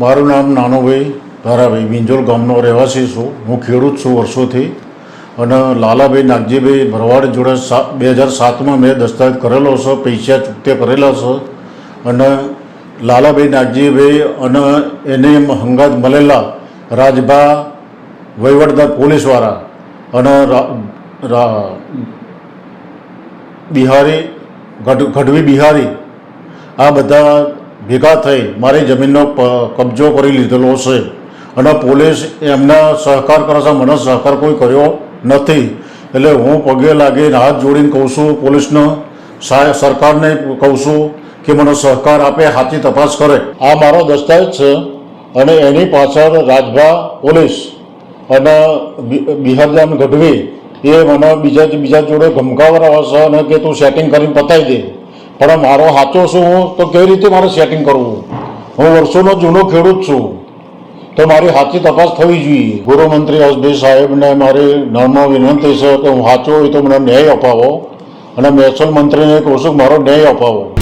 મારું નામ નાનુભાઈ ધારાભાઈ વિંજોલ ગામનો રહેવાસી છું. હું ખેડૂત છું વર્ષોથી અને લાલાભાઈ નાગજીભાઈ ભરવાડ જોડે બે હજાર સાતમાં મેં દસ્તાવેજ કરેલો છે, પૈસા ચૂકતે કરેલા છે અને લાલાભાઈ નાગજીભાઈ અને એને હંગાત મળેલા રાજભા વહીવટદાર પોલીસવાળા અને બિહારી, ગઢ, ગઢવી બિહારી, આ બધા ભેગા થઈ મારી જમીનનો કબજો કરી લીધેલો છે. અને પોલીસ એમના સહકાર કરે મને સહકાર કોઈ કર્યો નથી. એટલે હું પગે લાગીને હાથ જોડીને કહું છું, પોલીસને સરકારને કહું છું કે મને સહકાર આપે સાચી તપાસ કરે. આ મારો દસ્તાવેજ છે અને એની પાછળ રાજભા પોલીસ અને બિહારજાન ગઢવી એ મને બીજા બીજા જોડે ધમકાવવા છે અને કે તું સેટિંગ કરીને પતાવી દે. પણ મારો સાચો શું તો કઈ રીતે મારે સેટિંગ કરવું? હું વર્ષોનો જૂનો ખેડૂત છું. તો મારી સાચી તપાસ થવી જોઈએ. ગૃહમંત્રી હર્ષભાઈ સાહેબને મારી નર્મ વિનંતી છે કે હું સાચો હોય તો મને ન્યાય અપાવો. અને મહેસૂલ મંત્રીને કહું છું મારો ન્યાય અપાવો.